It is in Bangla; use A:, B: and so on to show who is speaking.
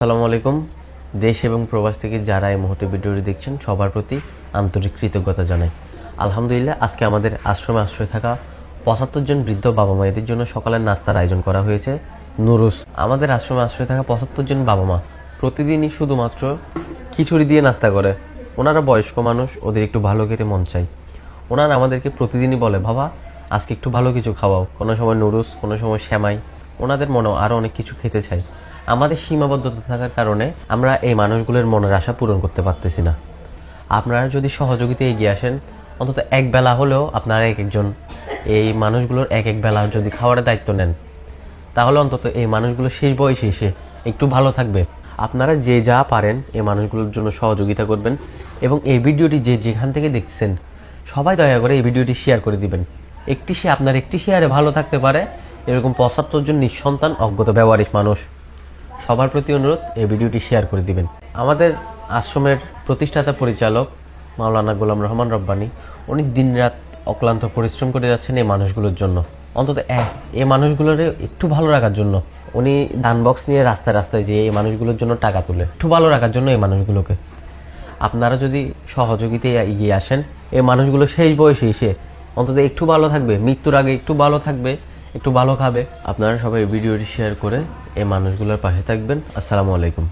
A: আসসালামু আলাইকুম। দেশ এবং প্রবাস থেকে যারা এই মুহূর্তে ভিডিওটি দেখছেন, সবার প্রতি আন্তরিক কৃতজ্ঞতা জানাই। আলহামদুলিল্লাহ, আজকে আমাদের আশ্রমে আশ্রয় থাকা পঁচাত্তর জন বৃদ্ধ বাবা মায়েদের জন্য সকালের নাস্তার আয়োজন করা হয়েছে নুরুস। আমাদের আশ্রমে আশ্রয় থাকা পঁচাত্তর জন বাবা মা প্রতিদিনই শুধুমাত্র খিচুড়ি দিয়ে নাস্তা করে। ওনারা বয়স্ক মানুষ, ওদের একটু ভালো খেতে মন চাই ওনারা আমাদেরকে প্রতিদিনই বলে, বাবা, আজকে একটু ভালো কিছু খাওয়াও। কোনো সময় নুরুস, কোনো সময় শ্যামাই। ওনাদের মনেও আরও অনেক কিছু খেতে চাই আমাদের সীমাবদ্ধতা থাকার কারণে আমরা এই মানুষগুলোর মনের আশা পূরণ করতে পারতেছি না। আপনারা যদি সহযোগিতা এগিয়ে আসেন, অন্তত এক বেলা হলেও আপনারা এক একজন এই মানুষগুলোর এক এক বেলা যদি খাওয়ার দায়িত্ব নেন, তাহলে অন্তত এই মানুষগুলো শেষ বয়সে এসে একটু ভালো থাকবে। আপনারা যে যা পারেন এই মানুষগুলোর জন্য সহযোগিতা করবেন এবং এই ভিডিওটি যে যেখান থেকে দেখছেন, সবাই দয়া করে এই ভিডিওটি শেয়ার করে দিবেন। একটি সে আপনার একটি শেয়ারে ভালো থাকতে পারে, এরকম পঁচাত্তর জন নিঃসন্তান অজ্ঞত ব্যবহারিক মানুষ। সবার প্রতি অনুরোধ এই ভিডিওটি শেয়ার করে দিবেন। আমাদের আশ্রমের প্রতিষ্ঠাতা পরিচালক মাওলানা গোলাম রহমান রব্বানি, উনি দিনরাত অক্লান্ত পরিশ্রম করে যাচ্ছেন এই মানুষগুলোর জন্য। অন্তত এক এই মানুষগুলোর একটু ভালো রাখার জন্য। উনি দান বক্স নিয়ে রাস্তায় রাস্তায় যেয়ে এই মানুষগুলোর জন্য টাকা তুলে। একটু ভালো রাখার জন্য এই মানুষগুলোকে। আপনারা যদি সহযোগিতায় এগিয়ে আসেন, এই মানুষগুলো শেষ বয়সে এসে অন্তত একটু ভালো থাকবে, মৃত্যুর আগে একটু ভালো থাকবে একটু ভালো খাবে। আপনারা সবাই ভিডিওটি শেয়ার করে এই মানুষগুলোর পাশে থাকবেন। আসসালামু আলাইকুম।